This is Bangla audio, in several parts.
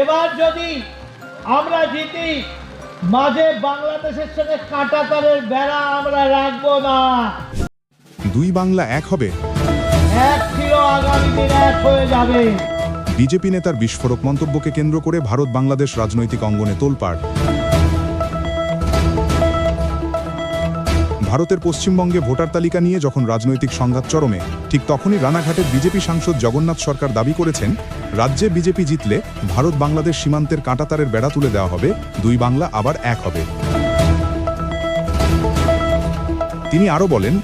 এবার যদি আমরা জিতি মাঝে বাংলাদেশের সঙ্গে কাটাতারের বেড়া আমরা রাখব না। দুই বাংলা এক হবে। এক ছিল আগামী দিন এক হয়ে যাবে। বিজেপি নেতার বিস্ফোরক মন্তব্যকে কেন্দ্র করে ভারত বাংলাদেশ রাজনৈতিক অঙ্গনে তোলপাড়। ভারতের পশ্চিমবঙ্গে ভোটার তালিকা নিয়ে যখন রাজনৈতিক সংঘাত চরমে ঠিক তখনই রানাঘাটের বিজেপি সাংসদ জগন্নাথ সরকার দাবি করেছেন রাজ্যে বিজেপি জিতলে ভারত বাংলাদেশ সীমান্তের কাঁটাতারের বেড়া তুলে দেওয়া হবে দুই বাংলা আবার এক হবে। তিনি আরও বলেন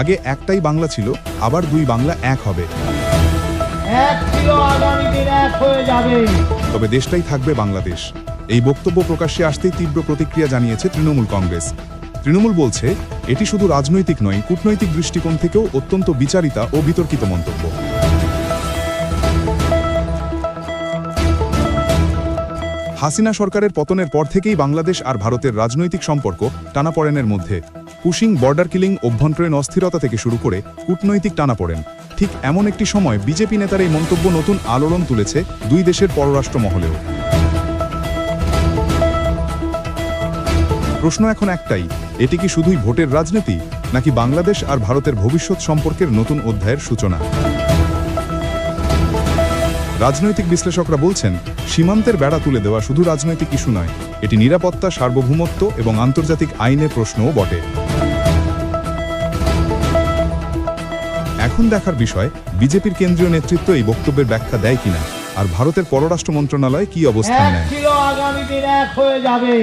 আগে একটাই বাংলা ছিল আবার দুই বাংলা এক হবে। তবে দেশটাই থাকবে বাংলাদেশ। এই বক্তব্য প্রকাশ্যে আসতেই তীব্র প্রতিক্রিয়া জানিয়েছে তৃণমূল কংগ্রেস। তৃণমূল বলছে, এটি শুধু রাজনৈতিক নয়, কূটনৈতিক দৃষ্টিকোণ থেকেও অত্যন্ত বিচারিতা ও বিতর্কিত মন্তব্য। হাসিনা সরকারের পতনের পর থেকেই বাংলাদেশ আর ভারতের রাজনৈতিক সম্পর্ক টানাপড়েনের মধ্যে। পুশিং, বর্ডার কিলিং, অভ্যন্তরীণ অস্থিরতা থেকে শুরু করে কূটনৈতিক টানাপড়েন। ঠিক এমন একটি সময় বিজেপি নেতার এই মন্তব্য নতুন আলোড়ন তুলেছে দুই দেশের পররাষ্ট্র মহলেও। প্রশ্ন এখন একটাই এটি কি শুধুই ভোটের রাজনীতি নাকি বাংলাদেশ আর ভারতের ভবিষ্যৎ সম্পর্কের নতুন অধ্যায়ের সূচনা? রাজনৈতিক বিশ্লেষকরা বলছেন সীমান্তের বেড়া তুলে দেওয়া শুধু রাজনৈতিক ইস্যু নয় এটি নিরাপত্তা সার্বভৌমত্ব এবং আন্তর্জাতিক আইনের প্রশ্নও বটে। এখন দেখার বিষয় বিজেপির কেন্দ্রীয় নেতৃত্ব এই বক্তব্যের ব্যাখ্যা দেয় কিনা আর ভারতের পররাষ্ট্র মন্ত্রণালয় কি অবস্থান নেয়? আগামী দিন এক হয়ে যাবে।